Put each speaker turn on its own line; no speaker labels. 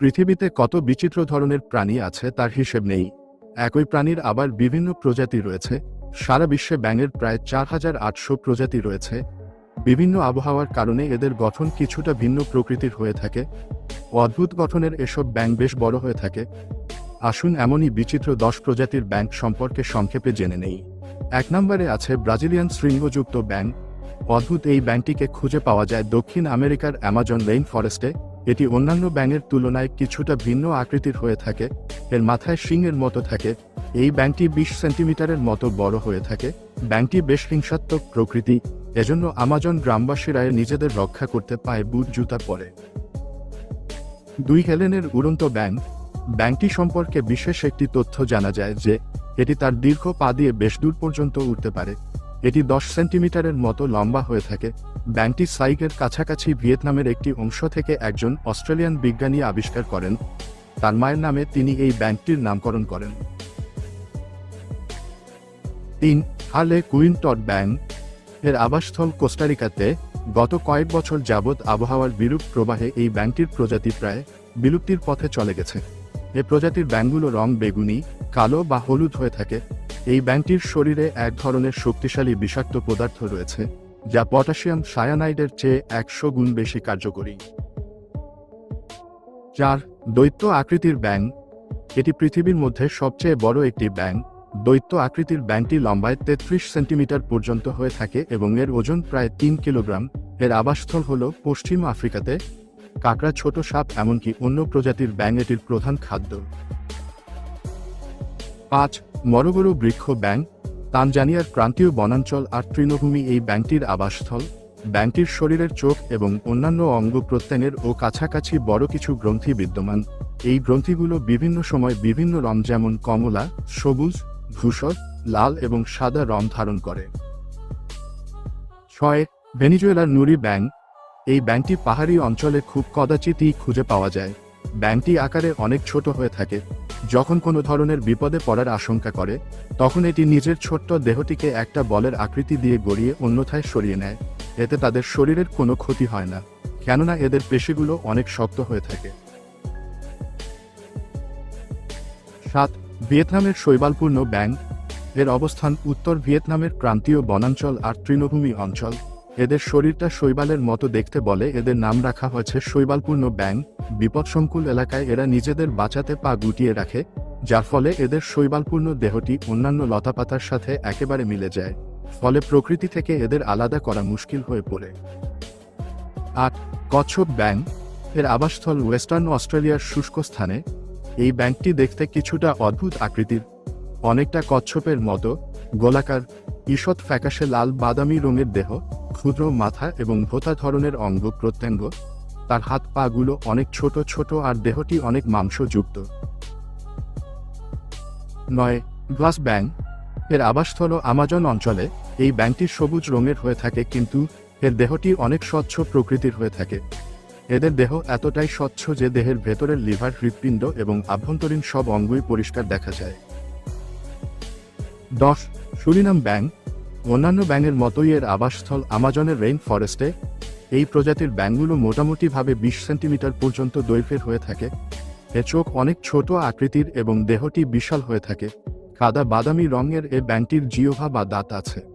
পৃথিবীতে কত বিচিত্র ধরনের প্রাণী আছে তার হিসেব নেই। একই প্রাণীর আবার বিভিন্ন প্রজাতি রয়েছে। সারা বিশ্বে ব্যাঙের প্রায় চার হাজার আটশো প্রজাতি রয়েছে। বিভিন্ন আবহাওয়ার কারণে এদের গঠন কিছুটা ভিন্ন প্রকৃতির হয়ে থাকে। অদ্ভুত গঠনের এসব ব্যাঙ বেশ বড় হয়ে থাকে। আসুন এমনই বিচিত্র দশ প্রজাতির ব্যাঙ সম্পর্কে সংক্ষেপে জেনে নেই। এক নম্বরে আছে ব্রাজিলিয়ান শৃঙ্গযুক্ত ব্যাঙ। অদ্ভুত এই ব্যাঙটিকে খুঁজে পাওয়া যায় দক্ষিণ আমেরিকার অ্যামাজন রেইন ফরেস্টে এটি অন্যান্য ব্যাঙের তুলনায় কিছুটা ভিন্ন আকৃতির হয়ে থাকে, এর মাথায় শিংয়ের মতো থাকে, এই ব্যাঙটি বিশ সেন্টিমিটারের মতো বড় হয়ে থাকে, ব্যাঙটি বেশ হিংসাত্মক প্রকৃতি, এজন্য আমাজন গ্রামবাসীরা নিজেদের রক্ষা করতে পায় বুট জুতা পরে। দুই হেলেনের উড়ন্ত ব্যাঙ, ব্যাঙটি সম্পর্কে বিশেষ একটি তথ্য জানা যায় যে, এটি তার দীর্ঘ পা দিয়ে বেশ দূর পর্যন্ত উঠতে পারে। এটি দশ সেন্টিমিটারের মতো লম্বা হয়ে থাকে। ব্যাংকটি সাইকের কাছাকাছি ভিয়েতনামের একটি অংশ থেকে একজন অস্ট্রেলিয়ান বিজ্ঞানী আবিষ্কার করেন। তার মায়ের নামে তিনি এই ব্যাংকটির নামকরণ করেন। তিন হালে কুইন টড ব্যাং এর আবাসস্থল কোস্টারিকাতে গত কয়েক বছর যাবৎ আবহাওয়ার বিরূপ প্রবাহে এই ব্যাংকটির প্রজাতি প্রায় বিলুপ্তির পথে চলে গেছে। এ প্রজাতির ব্যাঙগুলো রং বেগুনি, কালো বা হলুদ হয়ে থাকে। এই ব্যাংকটির শরীরে এক ধরনের শক্তিশালী বিষাক্ত পদার্থ রয়েছে, যা পটাশিয়াম সায়ানাইডের চেয়ে একশো গুণ বেশি কার্যকরী। চার দৈত্য আকৃতির ব্যাং এটি পৃথিবীর মধ্যে সবচেয়ে বড় একটি ব্যাং দৈত্য আকৃতির ব্যাংকটি লম্বায় তেত্রিশ সেন্টিমিটার পর্যন্ত হয়ে থাকে এবং এর ওজন প্রায় তিন কিলোগ্রাম। এর আবাসস্থল হল পশ্চিম আফ্রিকাতে। কাঁকড়া ছোট সাপ, এমনকি অন্য প্রজাতির ব্যাং এটির প্রধান খাদ্য। পাঁচ মরগরু বৃক্ষ ব্যাংক তানজানিয়ার ক্রান্তীয় বনাঞ্চল আর তৃণভূমি এই ব্যাংকটির আবাসস্থল ব্যাংকটির শরীরের চোখ এবং অন্যান্য অঙ্গ প্রত্যঙ্গের ও কাছাকাছি বড় কিছু গ্রন্থি বিদ্যমান। এই গ্রন্থিগুলো বিভিন্ন সময় বিভিন্ন রং যেমন কমলা, সবুজ, ধূসর, লাল এবং সাদা রং ধারণ করে। ছয়, ভেনিজুয়েলার নুরি ব্যাংক এই ব্যাংকটি পাহাড়ি অঞ্চলে খুব কদাচিতই খুঁজে পাওয়া যায়। ব্যাংকটি আকারে অনেক ছোট হয়ে থাকে। যখন কোনো ধরনের বিপদে পড়ার আশঙ্কা করে, তখন এটি নিজের ছোট্ট দেহটিকে একটা বলের আকৃতি দিয়ে গড়িয়ে অন্যথায় সরিয়ে নেয়। এতে তাদের শরীরের কোনো ক্ষতি হয় না, কেননা এদের পেশিগুলো অনেক শক্ত হয়ে থাকে। সাত, ভিয়েতনামের শৈবালপূর্ণ ব্যাংক। এর অবস্থান উত্তর ভিয়েতনামের ক্রান্তীয় বনাঞ্চল আর তৃণভূমি অঞ্চল। এদের শরীরটা শৈবালের মতো দেখতে বলে, এদের নাম রাখা হয়েছে শৈবালপূর্ণ ব্যাং বিপদসংকুল এলাকায় এরা নিজেদের বাঁচাতে পা গুটিয়ে রাখে, যার ফলে এদের শৈবালপূর্ণ দেহটি অন্যান্য লতাপাতার সাথে একেবারে মিলে যায়। ফলে প্রকৃতি থেকে এদের আলাদা করা মুশকিল হয়ে পড়ে। আট, কচ্ছপ ব্যাং এর আবাসস্থল ওয়েস্টার্ন অস্ট্রেলিয়ার শুষ্ক স্থানে। এই ব্যাংকটি দেখতে কিছুটা অদ্ভুত আকৃতির। অনেকটা কচ্ছপের মতো, গোলাকার, ঈষৎ ফ্যাকাশে লাল বাদামি রঙের দেহ। ক্ষুদ্র মাথা এবং ভোতা ধরনের অঙ্গ প্রত্যঙ্গ, তার হাত পা গুলো অনেক ছোট ছোট আর দেহটি অনেক মাংসযুক্ত। নয়, গ্লাস ব্যাং এর আবাসস্থল আমাজন অঞ্চলে এই ব্যাংকটি সবুজ রঙের হয়ে থাকে কিন্তু এর দেহটি অনেক স্বচ্ছ প্রকৃতির হয়ে থাকে। এদের দেহ এতটাই স্বচ্ছ যে দেহের ভেতরের লিভার হৃৎপিণ্ড এবং আভ্যন্তরীণ সব অঙ্গই পরিষ্কার দেখা যায়। দশ, সুরিনাম ব্যাং অন্যান্য ব্যাঙের মতোই এর আবাসস্থল আমাজনের রেইন ফরেস্টে। এই প্রজাতির ব্যাঙগুলো মোটামুটিভাবে বিশ সেন্টিমিটার পর্যন্ত দৈর্ঘ্যের হয়ে থাকে। এ চোখ অনেক ছোট আকৃতির এবং দেহটি বিশাল হয়ে থাকে। কাদা বাদামি রঙের এ ব্যাঙটির জিওভা বা দাঁত আছে।